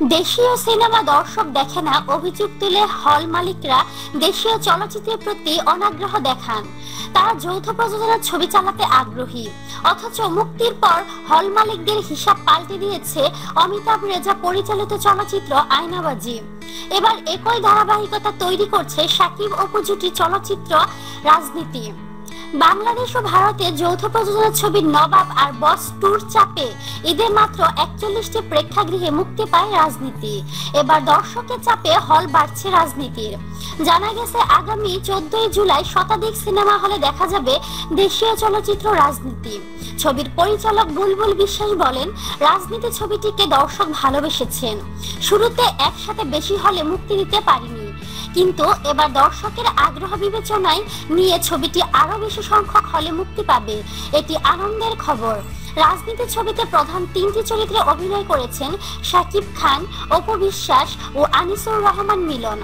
দেশীয় সিনেমা দর্শক দেখে না, অভিযোগ তুলে হল মালিকরা দেশীয় চলচ্চিত্রের প্রতি অনাগ্রহ দেখান। তারা যৌথ প্রযোজনার ছবি চালাতে আগ্রহী। অথচ মুক্তির পর হল মালিকদের হিসাব পাল্টে দিয়েছে অমিতাভ রেজা পরিচালিত চলচ্চিত্র আয়নাবাজি। এবার একই ধারাবাহিকতা তৈরি করছে সাকিব অপু জুটি চলচ্চিত্র রাজনীতি। বাংলাদেশ ও ভারতে যৌথ প্রযোজনা ছবির নবাব আর বস টুর চাপে। ঈদে মাত্র একচল্লিশটি প্রেক্ষাগৃহে মুক্তি পায় রাজনীতি। এবার দর্শকের চাপে হল বাড়ছে রাজনীতির। জানা গেছে, আগামী চোদ্দই জুলাই শতাধিক সিনেমা হলে দেখা যাবে দেশীয় চলচ্চিত্র রাজনীতি। ছবির পরিচালক বুলবুল বিশ্বাস বলেন, রাজনীতি ছবিটিকে দর্শক ভালোবেসেছেন। শুরুতে একসাথে বেশি হলে মুক্তি দিতে পারিনি। কিন্তু এবার দর্শকের আগ্রহ বিবেচনায় নিয়ে ছবিটি আরও বেশি সংখ্যক হলে মুক্তি পাবে। এটি আনন্দের খবর। রাজনীতি ছবিতে প্রধান তিনটি চরিত্রে অভিনয় করেছেন শাকিব খান, অপু বিশ্বাস ও আনিসুর রহমান মিলন।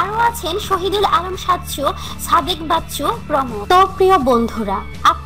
আরও আছেন শহীদুল আলম সাচ্চু, সাদেক বাচ্চু প্রমুখ। তো প্রিয় বন্ধুরা